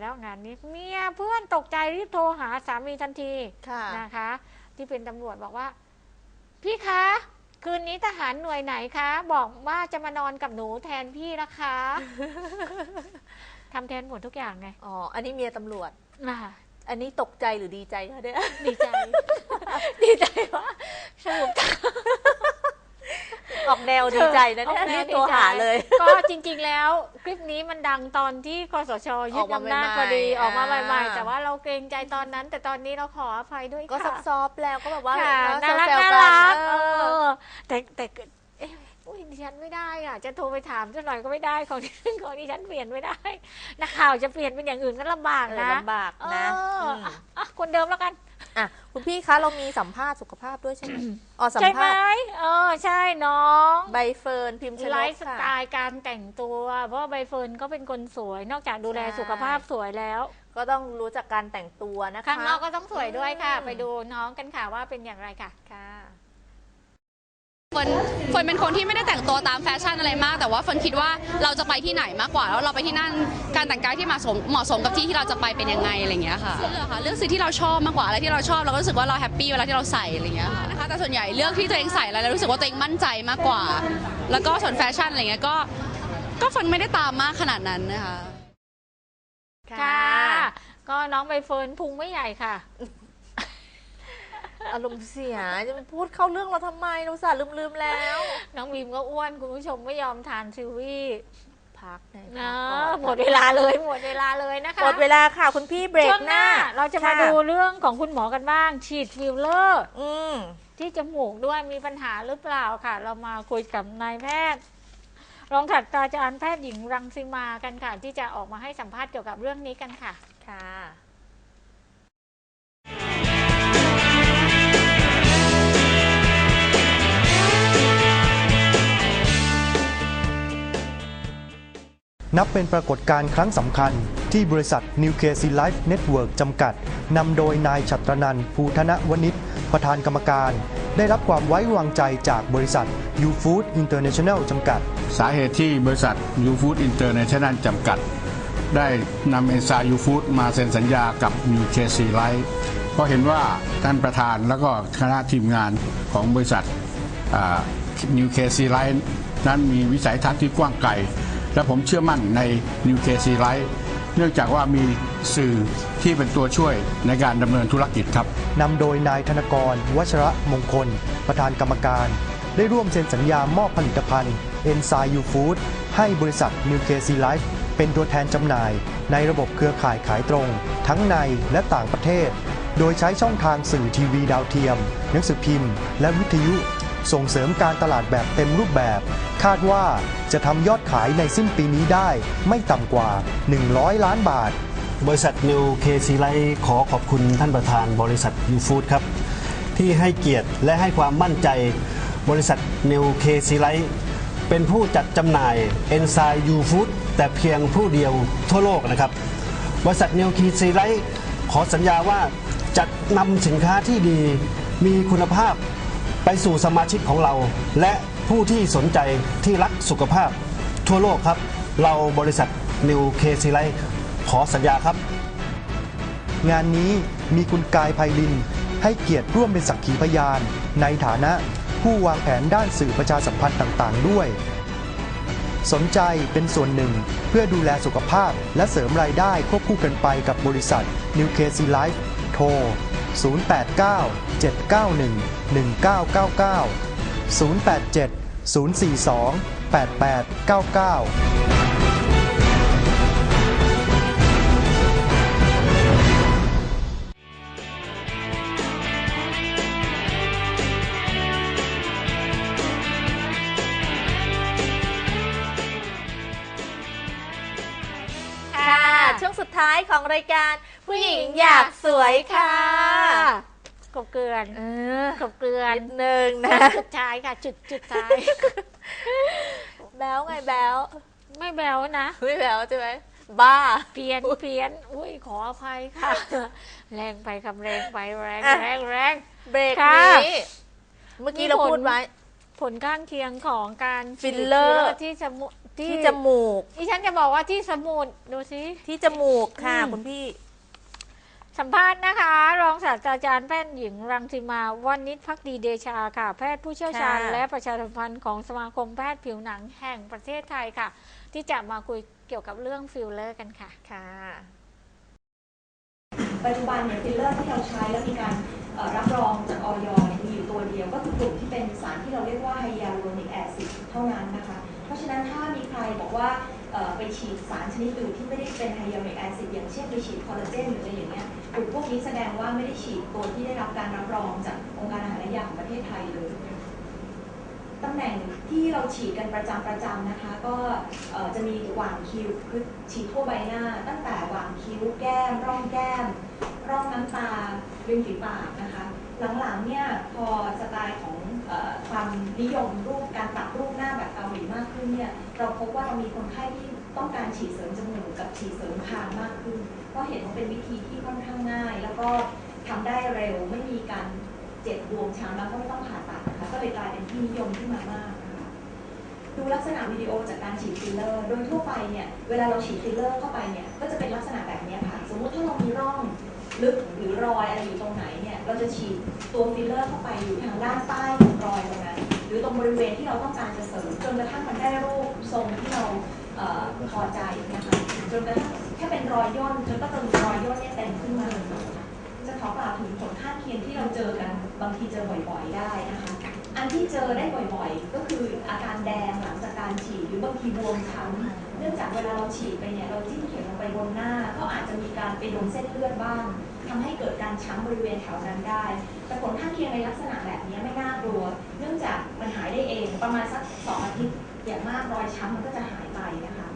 แล้วงานนี้เมียเพื่อนตกใจรีบโทรหาสามีทันทีค่ะนะคะ ที่เป็นตำรวจบอกว่า พี่คะ คืนนี้ทหารหน่วยไหนคะ บอกว่าจะมานอนกับหนูแทนพี่นะคะทำแทนหมดทุกอย่างไงอ๋ออันนี้เมียตำรวจอ่าอันนี้ตกใจหรือดีใจคะเนี่ยดีใจ ดีใจว่าสรุป ออกแนวดีใจนะเนี่ยออกแนรีวบโทรดีใจหาเลย ก็จริงๆแล้ว คลิปนี้มันดังตอนที่คอสชยึอดอกมาอำนาจใหม่ๆพอดีออกมาอ่าใหม่ๆแต่ว่าเราเกรงใจตอนนั้น แต่ตอนนี้เราขออภัยด้วยก็ค่ะซอฟๆแล้วก็แบบว่าค่ะเนน่าอะรักแซวน่าๆรักเอเอออแต่แต่เอ๊ะอุ้ยดิฉันไม่ได้อะ จะโทรไปถามสักหน่อยก็ไม่ได้ของของดิฉันเปลี่ยนไม่ได้นักข่าวจะเปลี่ยนเป็นอย่างอื่นก็ลำบากเออนะลำบากนะเออมอะอะคนเดิมแล้วกัน อะคุณพี่คะเรามีสัมภาษณ์สุขภาพด้วยใช่ไหมอ๋อสัมใช่ไหมภาษณ์เออใช่น้อง ใบเฟิร์นพิมพ์ชนไลกฟ์สค่ะไตล์การแต่งตัว เพราะว่าใบเฟิร์นก็เป็นคนสวย นอกจากดูแลใช่ สุขภาพสวยแล้ว ก็ต้องรู้จักการแต่งตัวนะคะ ข้างนอกก็ต้องสวยด้วยค่ะ อืม ไปดูน้องกันค่ะว่าเป็นอย่างไรค่ะ ค่ะ เฟิร์นเฟิร์นเป็นคนที่ไม่ได้แต่งตัวตามแฟชั่นอะไรมาก แต่ว่าเฟิร์นคิดว่าเราจะไปที่ไหนมากกว่า แล้วเราไปที่นั่นการแต่งกายที่เหมาะสมเหมาะสมกับที่ที่เราจะไปเป็นยังไงอะไรอย่างเงี้ยค่ะเลือกค่ะเลือกสิ่งที่เราชอบมากกว่าอะไรที่เราชอบเราก็รู้สึกว่าเราแฮปปี้เวลาที่เราใส่อะไรอย่างเงี้ยค่ะนะคะแต่ส่วนใหญ่เลือกที่ตัวเองใส่แล้วแล้วรู้สึกว่าตัวเองมั่นใจมากกว่า แล้วก็ส่วนแฟชั่นอะไรเงี้ยก็ก็เฟิร์นไม่ได้ตามมากขนาดนั้นนะคะ ค่ะ ก็น้องใบเฟิร์นพุงไม่ใหญ่ค่ะ อารมณ์เสียจะไปพูดเข้าเรื่องเราทำไมเราสาลืมลืมๆแล้ว น้องบีมก็อ้วนคุณผู้ชมไม่ยอมทานซิวี่พักหน่อยนะพักก่อนหมดเวลาเลยหมดเวลาเลยนะคะหมดเวลาค่ะคุณพี่เบรกช่วงหหน้าน้าเราจะมาค่ดูเรื่องของคุณหมอกันบ้าง ฉีดฟิลเลอร์ อืม ที่จมูกด้วยมีปัญหาหรือเปล่าค่ะ เรามาคุยกับนายแพทย์รองศาสตราจารย์แพทย์หญิงรังสิมากันค่ะ ที่จะออกมาให้สัมภาษณ์เกี่ยวกับเรื่องนี้กันค่ะ ค่ะ นับเป็นปรากฏการณ์ครั้งสำคัญ ที่บริษัท New k c Life Network จำกัด นำโดยนายชัตรนันท์ภูธนวณิชประธานกรรมการ ได้รับความไว้วางใจจากบริษัท U Food International จำกัด สาเหตุที่บริษัท u f o o d International จำกัด ได้นำเอนไซม์ u f o o d มาเซ็นสัญญากับ New KC Life เพราะเห็นว่าท่านประธานแล้วก็คณะทีมงานของบริษัท New KC Life นั้นมีวิสัยทัศน์ที่กว้างไกล และผมเชื่อมั่นใน New KC Life เนื่องจากว่ามีสื่อที่เป็นตัวช่วยในการดำเนินธุรกิจครับ นำโดยนายธนกร วัชระมงคล ประธานกรรมการ ได้ร่วมเซ็นสัญญามอบผลิตภัณฑ์ e n z y U Food ให้บริษัท New KC Life เป็นตัวแทนจำหน่าย ในระบบเครือข่ายขายตรง ทั้งในและต่างประเทศ โดยใช้ช่องทางสื่อทีวีดาวเทียม หนังสือพิมพ์ และวิทยุ ส่งเสริมการตลาดแบบเต็มรูปแบบ คาดว่าจะทำยอดขายในสิ้นปีนี้ได้ไม่ต่ำกว่า 100 ล้านบาท บริษัท New KC Light ขอขอบคุณท่านประธานบริษัท U Food ครับ ที่ให้เกียรติและให้ความมั่นใจ บริษัท New KC Light เป็นผู้จัดจำหน่าย e n z y U Food แต่เพียงผู้เดียวทั่วโลกนะครับ บริษัท New KC Light ขอสัญญาว่าจะนำสินค้าที่ดีมีคุณภาพ ไปสู่สมาชิกของเรา และผู้ที่สนใจที่รักสุขภาพทั่วโลกครับ เราบริษัท New KC Light ขอสัญญาครับ งานนี้มีคุณกายไพลิน ให้เกียรติร่วมเป็นสักขีพยาน ในฐานะผู้วางแผนด้านสื่อประชาสัมพันธ์ต่าง ๆ ด้วย สนใจเป็นส่วนหนึ่งเพื่อดูแลสุขภาพและเสริมรายได้ควบคู่กันไปกับบริษัท New KC Life โทร 089 791 1999 087 042 8899ค่ะช่วงสุดท้ายของรายการผู้หญิงอยากสวยค่ะ กบเกลือนเออกบเกลือนนิดนึงนะจุดท้ายค่ะ จุดจุดท้าย แบ๊วไงแบ๊วไม่แบวนะ ไม่แบ๊วใช่ไหมบ้า เพี้ยนเพี้ยนอุ้ยขออภัยค่ะ แรงไปคำแรงไปแรงอะแรงแรงเบรกค่ะนี้เมื่อกี้เรามีผลพูดไว้ ผลข้างเคียงของการฟิลเลอร์ฉีดที่จมูกที่จมูกดิฉันจะบอกว่าที่สมุดดูสิที่จมูกค่ะอืมคุณพี่ สัมภาษณ์นะคะ รองศาสตราจารย์แพทย์หญิงรังสิมาวันนิชพักดีเดชาค่ะ แพทย์ผู้เชี่ยวชาญค่ะและประชาสัมพันธ์ของสมาคมแพทย์ผิวหนังแห่งประเทศไทยค่ะ ที่จะมาคุยเกี่ยวกับเรื่องฟิลเลอร์กันค่ะค่ะ ปัจจุบันเนี่ยฟิลเลอร์ที่เราใช้แล้วมีการเอ่อรับรองจากออยเนี่ยมีอยู่ตัวเดียวก็คือกลุ่มที่เป็นสารที่เราเรียกว่าไฮยาลูโรนิกแอซิดเท่านั้นนะคะ เพราะฉะนั้นถ้ามีใครบอกว่าเอ่อ ไปฉีดสารชนิดอื่นที่ไม่ได้เป็นไฮยาลูริกแอซิดอย่างเช่นไปฉีดคอลลาเจนหรืออะไรอย่างเงี้ยกลุ่มพวกนี้แสดงว่าไม่ได้ฉีดตัวที่ได้รับการรับรองจากองค์การอาหารและยาของประเทศไทยเลยตำแหน่งที่เราฉีดกันประจำประจำนะคะ ก็จะมีหว่างคิ้วคือฉีดทั่วใบหน้า ตั้งแต่หว่างคิ้วแก้ม ร่องแก้ม ร่องน้ำตาริมฝีปากนะคะ หลังๆเนี่ยพอสไตล์ของ ความนิยมรูปการตัดรูปหน้าแบบเกาหลีมากขึ้นเนี่ยเราพบว่าเรามีคนไข้ที่ต้องการฉีดเสริมจมูกกับฉีดเสริมคางมากขึ้น ก็เห็นว่าเป็นวิธีที่ค่อนข้างง่าย แล้วก็ทำได้เร็วไม่มีการเจ็บบวมช้ำแล้วก็ไม่ต้องผ่าตัดนะคะก็เลยกลายเป็นที่นิยมขึ้นมามากนะคะดูลักษณะวิดีโอจากการฉีดฟิลเลอร์ โดยทั่วไปเนี่ยเวลาเราฉีดฟิลเลอร์เข้าไปเนี่ยก็จะเป็นลักษณะแบบนี้ค่ะ สมมุติถ้าเรามีร่อง ลึกหรือรอยอะไรอยู่ตรงไหนเนี่ยเราจะฉีดตัวฟิลเลอร์เข้าไปอยู่ทางด้านใต้ของรอยตรงนั้น หรือตรงบริเวณที่เราต้องการจะเสริมจนกระทั่งมันได้รูปทรงที่เราเออพอใจนะคะจนกระทั่งแค่เป็นรอยย่นจนก็จะมีรอยย่นเนี่ยเต็มขึ้นมาเลยนะคะจะขอกล่าวถึงผลข้างเคียงที่เราเจอกันบางทีเจอบ่อยๆได้นะคะอันที่เจอได้บ่อยๆ ก็คืออาการแดงหลังจากการฉีดหรือบางทีบวมช้ำเนื่องจากเวลาเราฉีดไปเนี่ยเราจิ้มเข็มลงไปบนหน้า ก็อาจจะมีการไปโดนเส้นเลือดบ้าง ทำให้เกิดการช้ำบริเวณแถวนั้นได้ แต่ผลข้างเคียงในลักษณะแบบนี้ไม่น่ากลัว เนื่องจากมันหายได้เอง ประมาณสักสองอาทิตย์อย่างมากรอยช้ำมันก็จะหายไปนะคะ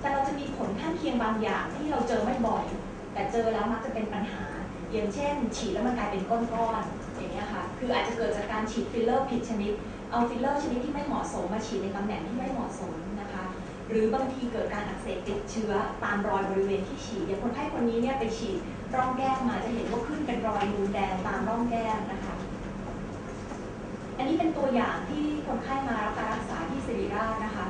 แต่เราจะมีผลข้างเคียงบางอย่างที่เราเจอไม่บ่อย แต่เจอแล้วมักจะเป็นปัญหา อย่างเช่น ฉีดแล้วมันกลายเป็นก้อนๆอย่างเงี้ยค่ะ คืออาจจะเกิดจากการฉีดฟิลเลอร์ผิดชนิด เอาฟิลเลอร์ชนิดที่ไม่เหมาะสมมาฉีดในตำแหน่งที่ไม่เหมาะสมนะคะหรือบางทีเกิดการอักเสบติดเชื้อตามรอยบริเวณที่ฉีดอย่างคนไข้คนนี้เนี่ยไปฉีด ร่องแก้มมาจะเห็นว่าขึ้นเป็นรอยนูนแดงตามร่องแก้มนะคะ อันนี้เป็นตัวอย่างที่คนไข้มารับการรักษาที่ศิริราชนะคะ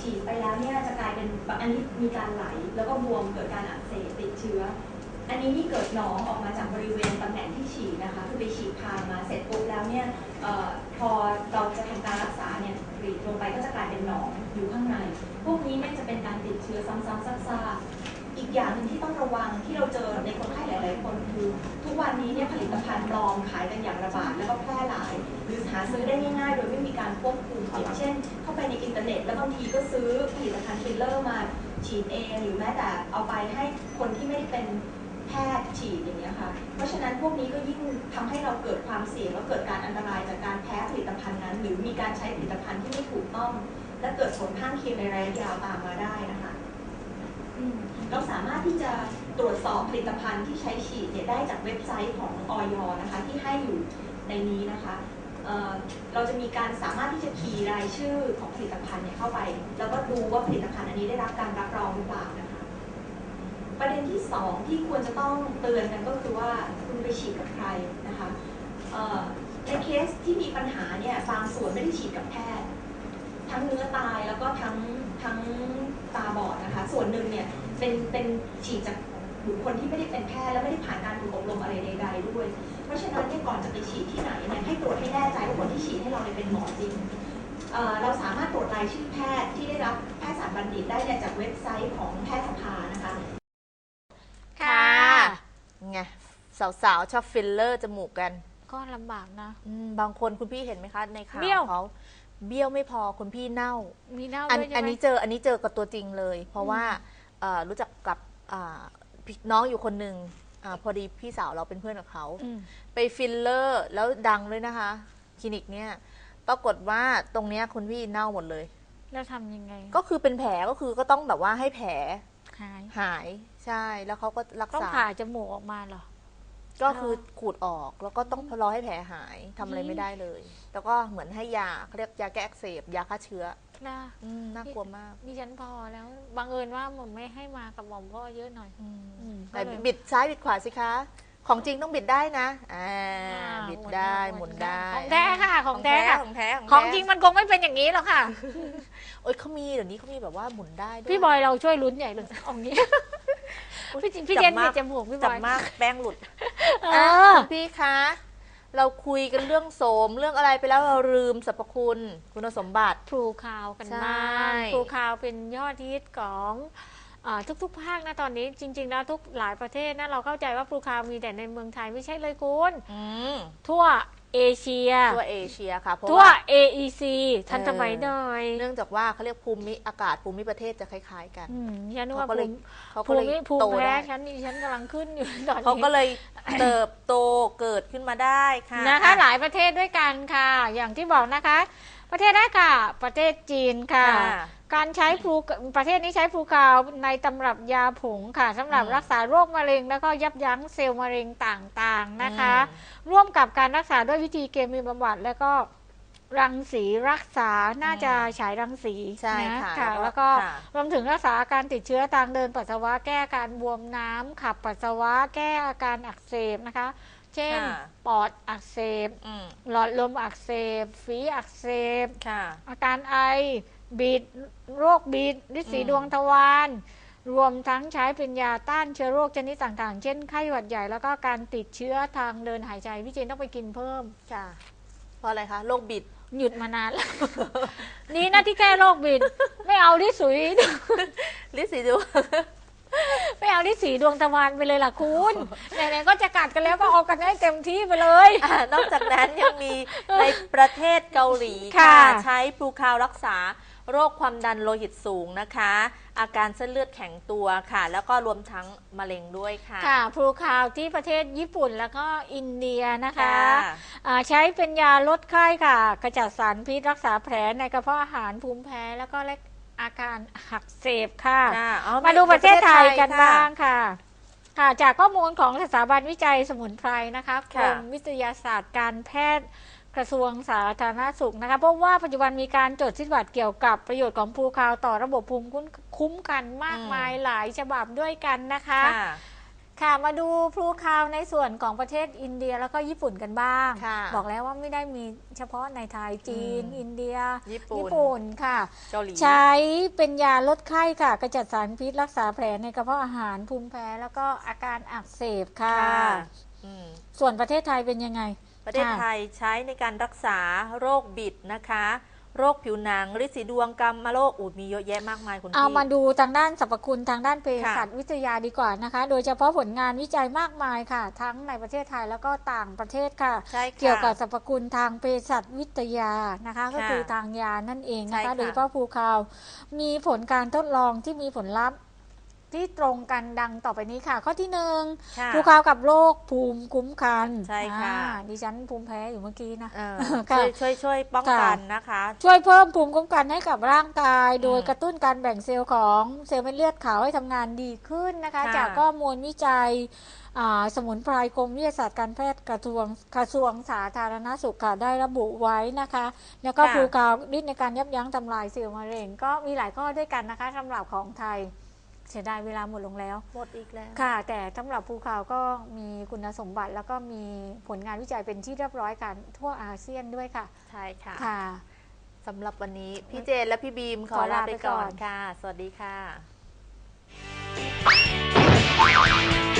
ฉีดไปแล้วเนี่ยจะกลายเป็นอันนี้มีการไหลแล้วก็บวมเกิดการอักเสบติดเชื้อ อันนี้นี่เกิดหนองออกมาจากบริเวณตำแหน่งที่ฉีดนะคะคือไปฉีดคางมาเสร็จปุ๊บแล้วเนี่ยออพอเราจะทำการรักษาเนี่ยกรีดลงไปก็จะกลายเป็นหนองอยู่ข้างใน พวกนี้เนี่ยจะเป็นการติดเชื้อซ้ำๆซากๆอีกอย่างหนึ่งที่ต้องระวังที่เรา วันนี้เนี่ยผลิตภัณฑ์ปลอมขายกันอย่างระบาดแล้วก็แพร่หลาย หรือหาซื้อได้ง่ายๆ โดยไม่มีการควบคุมอย่างเช่น เข้าไปในอินเทอร์เน็ต แล้วบางทีก็ซื้อผลิตภัณฑ์ฟิลเลอร์มาฉีดเองหรือแม้แต่เอาไปให้คนที่ไม่ได้เป็นแพทย์ฉีดอย่างเงี้ยค่ะ เพราะฉะนั้นพวกนี้ก็ยิ่งทำให้เราเกิดความเสี่ยงและเกิดการอันตรายจากการแพ้ผลิตภัณฑ์นั้น หรือมีการใช้ผลิตภัณฑ์ที่ไม่ถูกต้อง และเกิดผลข้างเคียงในระยะยาวตามมาได้นะคะ เราสามารถที่จะตรวจสอบผลิตภัณฑ์ที่ใช้ฉีดเนี่ยได้จากเว็บไซต์ของออยนะคะที่ให้อยู่ในนี้นะคะเเราจะมีการสามารถที่จะคีย์รายชื่อของผลิตภัณฑ์เนี่ยเข้าไป แล้วก็ดูว่าผลิตภัณฑ์อันนี้ได้รับการรับรองหรือเปล่านะคะ ประเด็นที่สองที่ควรจะต้องเตือนกันก็คือว่าคุณไปฉีดกับใครนะคะในเคสที่มีปัญหาเนี่ยบางส่วนไม่ได้ฉีดกับแพทย์ ทั้งเนื้อตายแล้วก็ทั้งทั้งตาบอดนะคะ ส่วนหนึ่งเนี่ยเป็นเป็นฉีดจากบุคคลที่ไม่ได้เป็นแพทย์และไม่ได้ผ่านการฝึกอบรมอะไรใด ๆ ด้วย เพราะฉะนั้นเนี่ยก่อนจะไปฉีดที่ไหนเนี่ยให้ตรวจให้แน่ใจว่าคนที่ฉีดให้เราเนี่ยเป็นหมอจริงเอ่อเราสามารถตรวจรายชื่อแพทย์ที่ได้รับแพทยสารบัณฑิตได้เนี่ยจากเว็บไซต์ของแพทยสภานะคะ ค่ะไงสาวๆ ชอบฟิลเลอร์จมูกกัน ก็ลำบากนะอืมบางคนคุณพี่เห็นไหมคะ ในข่าวเบี้ยวเขา เบี้ยวไม่พอคุณพี่เน่า มีเน่าอันด้วยใช่ไหมอันนี้เจออันนี้เจอกับตัวจริงเลย เพราะว่าเอ่อรู้จักกับอ่าพี่น้องอยู่คนหนึ่งอาพอดีพี่สาวเราเป็นเพื่อนกับเขา อืมไปฟิลเลอร์แล้วดังเลยนะคะ คลินิกเนี่ย ปรากฏว่าตรงเนี้ยคุณพี่เน่าหมดเลย แล้วทำยังไงก็คือเป็นแผลก็คือก็ต้องแบบว่าให้แผลหายหายใช่แล้วเขาก็รักต้องษาผ่าจมูกออกมาเหรอ ก็คือขูดออกแล้วก็ต้องรอให้แผลหายทำอะไรไม่ได้เลย แล้วก็เหมือนให้ยาเขาเรียกยาแก้อักเสบยาฆ่าเชื้อนะอืมน่ากลัวมากดิฉันพอแล้วบังเอิญว่าหม่อมไม่ให้มากับหม่อมก็เยอะหน่อยอืมอืมไหนก็เลย บิดซ้ายบิดขวาสิคะ ของจริงต้องบิดได้นะอ่าอ่าบิดได้หมุนได้ของแท้ค่ะของแท้ค่ะ ของแท้ของจริงมันคงไม่เป็นอย่างนี้หรอกค่ะโอ้ยเขามีเดี๋ยวนี้เขามีแบบว่าหมุนได้ด้วย พี่บอยเราช่วยลุ้นใหญ่เลยเอางี้ พี่จิพี่เจนจับมากมีจมูกพี่บจับอยมากแป้งหลุด เออะอคุณพี่คะ เราคุยกันเรื่องโสม เรื่องอะไรไปแล้วเราลืมสรรพคุณคุณสมบัติพลูคาวกันใช่บ้างพลูคาวเป็นยอดฮิตของอาทุกๆ ภาคนะตอนนี้จริงๆแล้วทุกหลายประเทศนะเราเข้าใจว่าพลูคาวมีแต่ในเมืองไทยไม่ใช่เลยคุณ อืม ทั่ว เอเชีย ทั่วเอเชียค่ะเพราะทั่ว ว่า AEC ทันสมัยหน่อยเนื่องจากว่าเขาเรียกภูมิอากาศภูมิประเทศจะคล้าย ๆ กัน อืมฉันนึกว่าเขาก็ภูเลยมิเขาภูก็เลยมิภูมิโตแพ้ได้ ฉันนี่ฉันกำลังขึ้นอยู่ตอนนี้ เขาก็เลยเติบโตเกิดขึ้นมาได้ค่ะนะคะหลายประเทศด้วยกันค่ะ อย่างที่บอกนะคะ ประเทศแรกค่ะ ประเทศจีนค่ะ ค่ะ การใช้พลูประเทศนี้ใช้พลูกาวในตำรับยาผงค่ะสำหรับอืมรักษาโรคมะเร็ง แล้วก็ยับยั้งเซลล์มะเร็งต่างๆนะคะอืมร่วมกับการรักษาด้วยวิธีเคมีบำบัดแล้วก็รังสีรักษาน่าจะฉายรังสีใช่นะค่ะแล้วก็ค่ะรวมถึงรักษาอาการติดเชื้อทางเดินปัสสาวะแก้อาการบวมน้ำขับปัสสาวะแก้อาการอักเสบนะคะ เช่นค่ะปอดอักเสบอืมหลอดลมอักเสบฝีอักเสบค่ะอาการไอ บีดโรคบีดฤทธิ์สีอืมดวงทวารรวมทั้งใช้เป็นยาต้านเชื้อโรคชนิดต่างๆ เช่นไข้หวัดใหญ่แล้วก็การติดเชื้อทางเดินหายใจ พี่เจนต้องไปกินเพิ่มค่ะเพราะอะไรคะโรคบิดหยุดมานานแล้ว นี่นะที่แก้โรคบิด ไม่เอาที่สุยลิสีดูไม่เอาที่สีดวงตะวันไปเลยล่ะคุณไหนๆก็จะกัดกันแล้วก็เอากันให้เต็มที่ไปเลยอ่านอกจากนั้นยังมีในประเทศเกาหลีค่ะค่ะใช้พลูคาวรักษา โรคความดันโลหิตสูงนะคะ อาการเส้นเลือดแข็งตัวค่ะ แล้วก็รวมทั้งมะเร็งด้วยค่ะค่ะพลูคาวที่ประเทศญี่ปุ่นแล้วก็อินเดียนะคะค่ะอ่าใช้เป็นยาลดไข้ค่ะ กระจัดสารพิษรักษาแผลในกระเพาะอาหารภูมิแพ้แล้วก็และอาการหักเสบค่ะค่ะอ๋อมาดูประเทศไทยกันค่ะบ้างค่ะค่ะ จากข้อมูลของสถาบันวิจัยสมุนไพรนะคะกรค่ะมวิทยาศาสตร์การแพทย์ กระทรวงสาธารณสุขนะคะเพราะว่าปัจจุบันมีการจดสิทธิบัตรเกี่ยวกับประโยชน์ของพลูคาวต่อระบบภูมิคุ้มกันมากมายหลายฉบับด้วยกันนะคะค่ะค่ะมาดูพลูคาวในส่วนของประเทศอินเดียแล้วก็ญี่ปุ่นกันบ้างค่ะบอกแล้วว่าไม่ได้มีเฉพาะในไทยจีนอืมอินเดีย ญี่ปุ่นปุ่นค่ะเกาหลีใช้เป็นยาลดไข้ค่ะ กระจัดสารพิษรักษาแผลในกระเพาะอาหารภูมิแพ้แล้วก็อาการอักเสบค่ะค่ะอืมส่วนประเทศไทยเป็นยังไง ประเทศไทยใช้ในการรักษาโรคบิดนะคะ โรคผิวหนังฤทธิ์สีดวงกรรมโรคอูดมีเยอะแยะมากมายคุณเอาพี่มาดูทางด้านสรรพคุณทางด้านเภสัชค่ะวิทยาดีกว่านะคะ โดยเฉพาะผลงานวิจัยมากมายค่ะ ทั้งในประเทศไทยแล้วก็ต่างประเทศค่ะ ใช่ค่ะเกี่ยวกับสรรพคุณทางเภสัชวิทยานะคะ ก็ค่ะคือทางยานั่นเองใช่นะคะ ค่ะ โดยเฉพาะภูคาวมีผลการทดลองที่มีผลลัพธ์ ที่ตรงกันดังต่อไปนี้ค่ะ ข้อที่หนึ่งค่ะภูคาวกับโรคภูมิคุ้มกันใช่ค่ะอ่าดิฉันภูมิแพ้อยู่เมื่อกี้นะเออค่ะช่วยช่วยช่วยป้องกันนะคะ ช่วยเพิ่มภูมิคุ้มกันให้กับร่างกาย โดยอืมกระตุ้นการแบ่งเซลล์ของเซลล์เม็ดเลือดขาวให้ทำงานดีขึ้นนะคะค่ะจากข้อมูลวิจัยอ่าสมุนไพรกรมวิทยาศาสตร์การแพทย์กระทรวงกระทรวงสาธารณสุขค่ะได้ระบุไว้นะคะ แล้วก็ค่ะพลูกาวฤทธิ์ในการยับยั้งทำลายเซลล์มะเร็งก็มีหลายข้อด้วยกันนะคะสำหรับของไทย เสียดายเวลาหมดลงแล้ว หมดอีกแล้ว ค่ะ แต่สำหรับภูเขาก็มีคุณสมบัติแล้วก็มีผลงานวิจัยเป็นที่เรียบร้อยกันทั่วอาเซียนด้วยค่ะ ใช่ค่ะค่ะ สำหรับวันนี้พี่เจนและพี่บีมขอขอลาลาไปไปก่อก่อน นค่ะ สวัสดีค่ะ